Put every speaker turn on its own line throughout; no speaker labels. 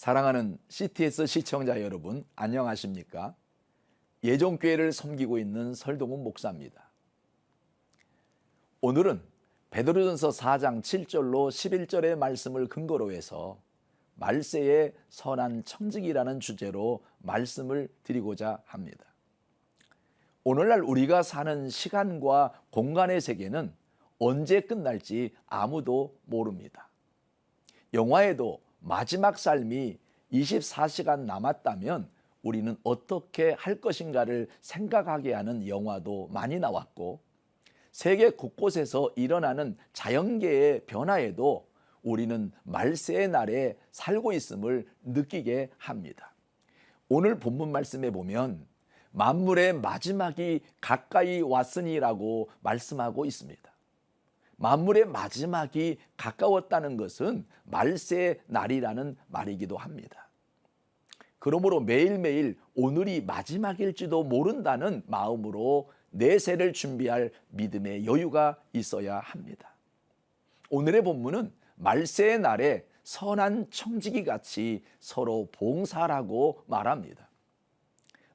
사랑하는 CTS 시청자 여러분, 안녕하십니까? 예종교회를 섬기고 있는 설동훈 목사입니다. 오늘은 베드로전서 4장 7절로 11절의 말씀을 근거로 해서 말세의 선한 청직이라는 주제로 말씀을 드리고자 합니다. 오늘날 우리가 사는 시간과 공간의 세계는 언제 끝날지 아무도 모릅니다. 영화에도 마지막 삶이 24시간 남았다면 우리는 어떻게 할 것인가를 생각하게 하는 영화도 많이 나왔고 세계 곳곳에서 일어나는 자연계의 변화에도 우리는 말세의 날에 살고 있음을 느끼게 합니다. 오늘 본문 말씀에 보면 만물의 마지막이 가까이 왔으니라고 말씀하고 있습니다. 만물의 마지막이 가까웠다는 것은 말세의 날이라는 말이기도 합니다. 그러므로 매일매일 오늘이 마지막일지도 모른다는 마음으로 내세를 준비할 믿음의 여유가 있어야 합니다. 오늘의 본문은 말세의 날에 선한 청지기 같이 서로 봉사라고 말합니다.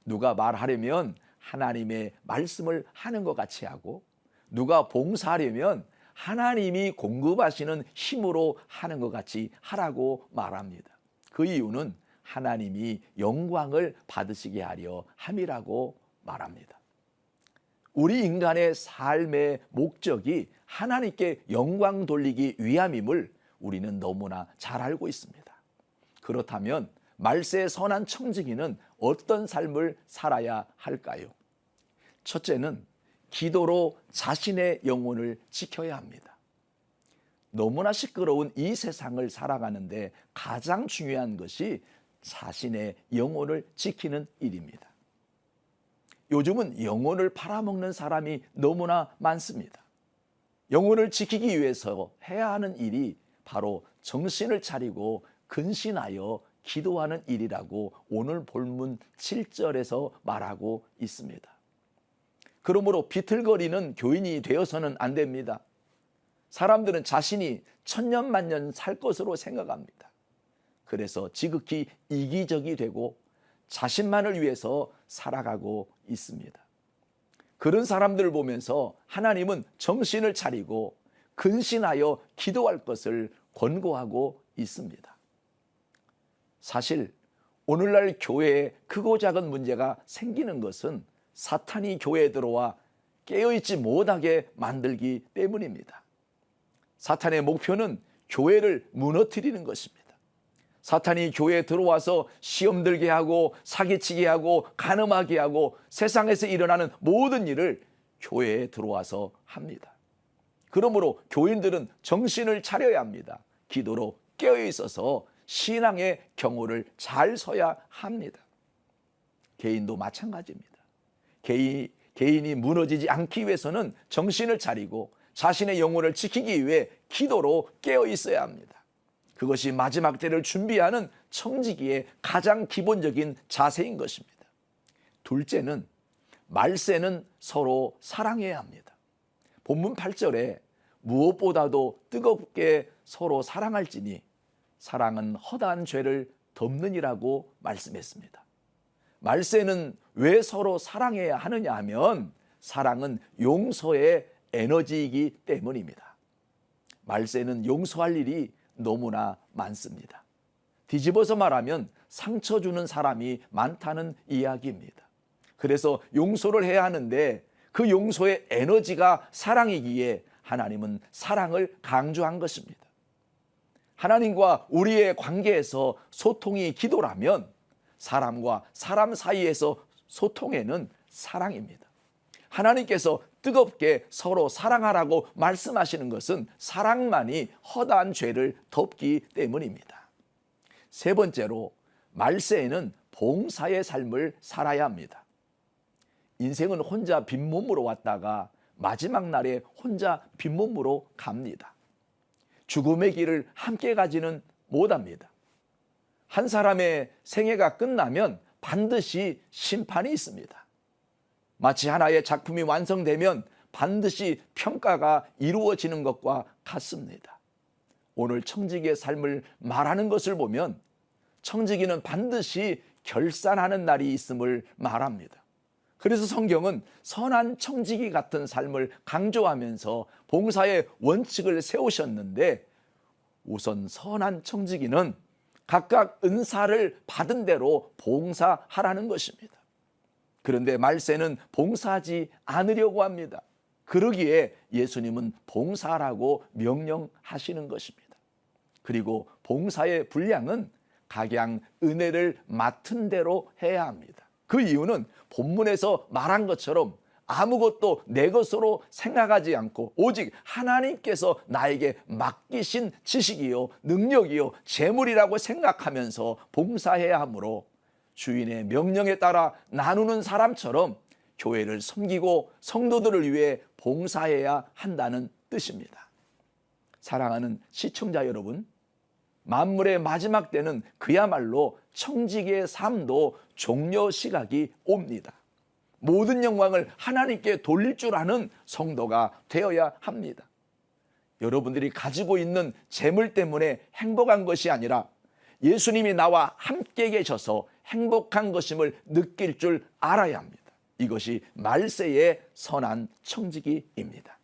누가 말하려면 하나님의 말씀을 하는 것 같이 하고 누가 봉사하려면 하나님이 공급하시는 힘으로 하는 것 같이 하라고 말합니다. 그 이유는 하나님이 영광을 받으시게 하려 함이라고 말합니다. 우리 인간의 삶의 목적이 하나님께 영광 돌리기 위함임을 우리는 너무나 잘 알고 있습니다. 그렇다면 말세의 선한 청지기는 어떤 삶을 살아야 할까요? 첫째는 기도로 자신의 영혼을 지켜야 합니다. 너무나 시끄러운 이 세상을 살아가는데 가장 중요한 것이 자신의 영혼을 지키는 일입니다. 요즘은 영혼을 팔아먹는 사람이 너무나 많습니다. 영혼을 지키기 위해서 해야 하는 일이 바로 정신을 차리고 근신하여 기도하는 일이라고 오늘 본문 7절에서 말하고 있습니다. 그러므로 비틀거리는 교인이 되어서는 안 됩니다. 사람들은 자신이 천년만년 살 것으로 생각합니다. 그래서 지극히 이기적이 되고 자신만을 위해서 살아가고 있습니다. 그런 사람들을 보면서 하나님은 정신을 차리고 근신하여 기도할 것을 권고하고 있습니다. 사실 오늘날 교회에 크고 작은 문제가 생기는 것은 사탄이 교회에 들어와 깨어있지 못하게 만들기 때문입니다. 사탄의 목표는 교회를 무너뜨리는 것입니다. 사탄이 교회에 들어와서 시험 들게 하고 사기치게 하고 가늠하게 하고 세상에서 일어나는 모든 일을 교회에 들어와서 합니다. 그러므로 교인들은 정신을 차려야 합니다. 기도로 깨어 있어서 신앙의 경호를 잘 서야 합니다. 개인도 마찬가지입니다. 개인, 개인이 무너지지 않기 위해서는 정신을 차리고 자신의 영혼을 지키기 위해 기도로 깨어 있어야 합니다. 그것이 마지막 때를 준비하는 청지기의 가장 기본적인 자세인 것입니다. 둘째는 말세는 서로 사랑해야 합니다. 본문 8절에 무엇보다도 뜨겁게 서로 사랑할지니 사랑은 허다한 죄를 덮느니라고 말씀했습니다. 말세는 왜 서로 사랑해야 하느냐 하면 사랑은 용서의 에너지이기 때문입니다. 말세는 용서할 일이 너무나 많습니다. 뒤집어서 말하면 상처 주는 사람이 많다는 이야기입니다. 그래서 용서를 해야 하는데 그 용서의 에너지가 사랑이기에 하나님은 사랑을 강조한 것입니다. 하나님과 우리의 관계에서 소통이 기도라면 사람과 사람 사이에서 소통에는 사랑입니다. 하나님께서 뜨겁게 서로 사랑하라고 말씀하시는 것은 사랑만이 허다한 죄를 덮기 때문입니다. 세 번째로 말세에는 봉사의 삶을 살아야 합니다. 인생은 혼자 빈몸으로 왔다가 마지막 날에 혼자 빈몸으로 갑니다. 죽음의 길을 함께 가지는 못합니다. 한 사람의 생애가 끝나면 반드시 심판이 있습니다. 마치 하나의 작품이 완성되면 반드시 평가가 이루어지는 것과 같습니다. 오늘 청직의 삶을 말하는 것을 보면 청지기는 반드시 결산하는 날이 있음을 말합니다. 그래서 성경은 선한 청지기 같은 삶을 강조하면서 봉사의 원칙을 세우셨는데 우선 선한 청지기는 각각 은사를 받은 대로 봉사하라는 것입니다. 그런데 말세는 봉사하지 않으려고 합니다. 그러기에 예수님은 봉사라고 명령하시는 것입니다. 그리고 봉사의 분량은 각양 은혜를 맡은 대로 해야 합니다. 그 이유는 본문에서 말한 것처럼 아무것도 내 것으로 생각하지 않고 오직 하나님께서 나에게 맡기신 지식이요 능력이요 재물이라고 생각하면서 봉사해야 하므로 주인의 명령에 따라 나누는 사람처럼 교회를 섬기고 성도들을 위해 봉사해야 한다는 뜻입니다. 사랑하는 시청자 여러분, 만물의 마지막 때는 그야말로 청지기의 삶도 종료 시각이 옵니다. 모든 영광을 하나님께 돌릴 줄 아는 성도가 되어야 합니다. 여러분들이 가지고 있는 재물 때문에 행복한 것이 아니라 예수님이 나와 함께 계셔서 행복한 것임을 느낄 줄 알아야 합니다. 이것이 말세의 선한 청지기입니다.